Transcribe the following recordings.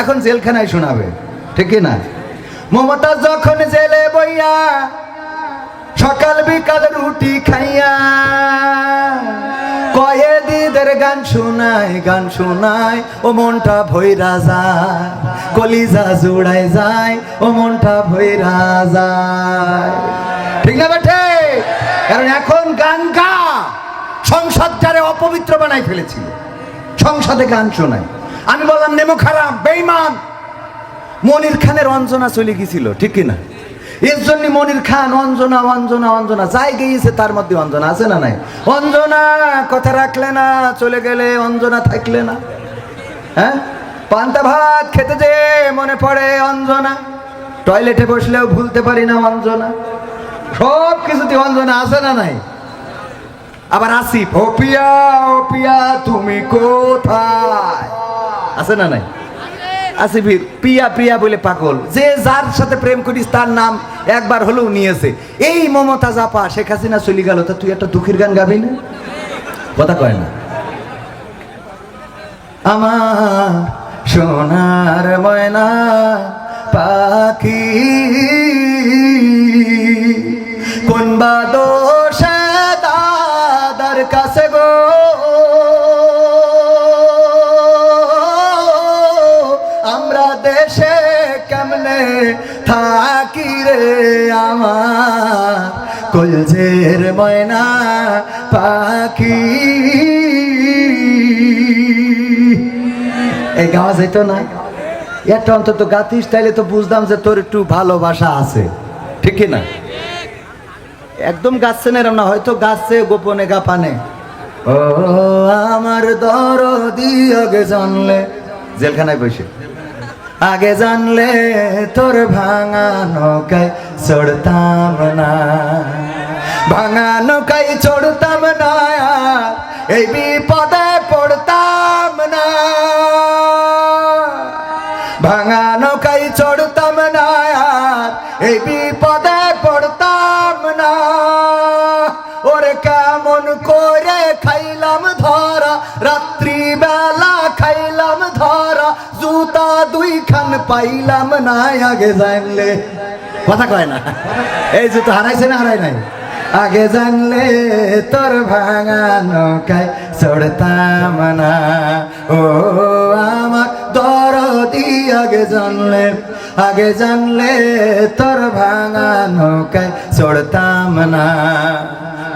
এখন জেলখানায় শোনাবে, ঠিক না মমতা যখন জেলে বইয়া, সকাল বিকাল রুটি খাইয়া কয়েদিদের গান শোনায় গান শোনায়, ও মনটা ভৈরা যায়, কলিজা জুড়ায় যায়, ও মনটা ভৈরা যায়। ঠিক না বেঠে? কারণ এখন গান গা সংসদটারে অপবিত্র বানাই ফেলেছিল, সংসদে গান শোনায়। আমি বললাম, নেমু খারাপ বেইমান মনির খানের অঞ্জনা চলে গেছিল ঠিক কিনা? এর জন্য মনির খান অঞ্জনা অঞ্জনা অঞ্জনা, যাই গিয়েছে তার মধ্যে অঞ্জনা আছে না নাই? অঞ্জনা, কথা রাখলে না, চলে গেলে অঞ্জনা থাকলে না। হ্যাঁ? পান্তা ভাত খেতে যে মনে পড়ে অঞ্জনা। টয়লেটে বসলেও ভুলতে পারি না অঞ্জনা। সব কিছুতে অঞ্জনা আছে না নাই? আবার আসিফ ও পিয়া ও পিয়া তুমি কোথায়? আছে না নাই? আসিফির পিয়া প্রিয়া বলে পাগল। যে যার সাথে প্রেম করিস, তার নাম একবার হলেও নিয়েছে। এই মমতা জাপা, শেখ হাসিনা চলে গেল, তা তুই একটা দুঃখের গান গাবি না? কথা কয় না। আমার সোনার ময়না পাখি, কোন বা থাকি রে আমার কলজের ময়না পাখি। এই গাওয়া যেত না? একটা অন্তত গাতিস, তাইলে তো বুঝতাম যে তোর একটু ভালোবাসা আছে। ঠিক কি না? একদম গাচ্ছে না এরম না, হয়তো গাছছে গোপনে গাপানে। ও, আমার দরদি আগে জানলে। জেলখানায় বসে। আগে জানলে তোর ভাঙা নৌকায় চড়তাম না। ভাঙা নৌকায় চড়তাম না, এই বিপদে পড়তাম না। ভাঙা নৌকায় চড়তাম না, এই বিপদে পড়তাম না। ওরে কেমন করে খাইলাম ধরা রাত্রি পাইলাম না আগে জানলে। কথা কয় না। এই জুতো হারাইছে না হারাই নাই? আগে জানলে তোর ভাঙা নৌকায় চড়তাম না। ও আমার দরদি আগে জানলে আগে জানলে তোর ভাঙা নৌকায় চড়তাম না।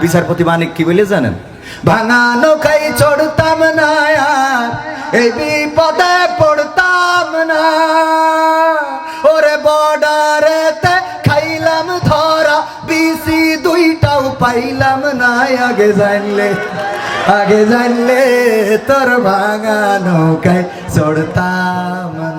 বিচারপতি মানিক কি বলে জানেন? ভাঙা নৌকায় চড়তাম না। এই বিপদে পাইলাম না আগে জানলে আগে জানলে তোর ভাঙা নৌকায় চড়তাম।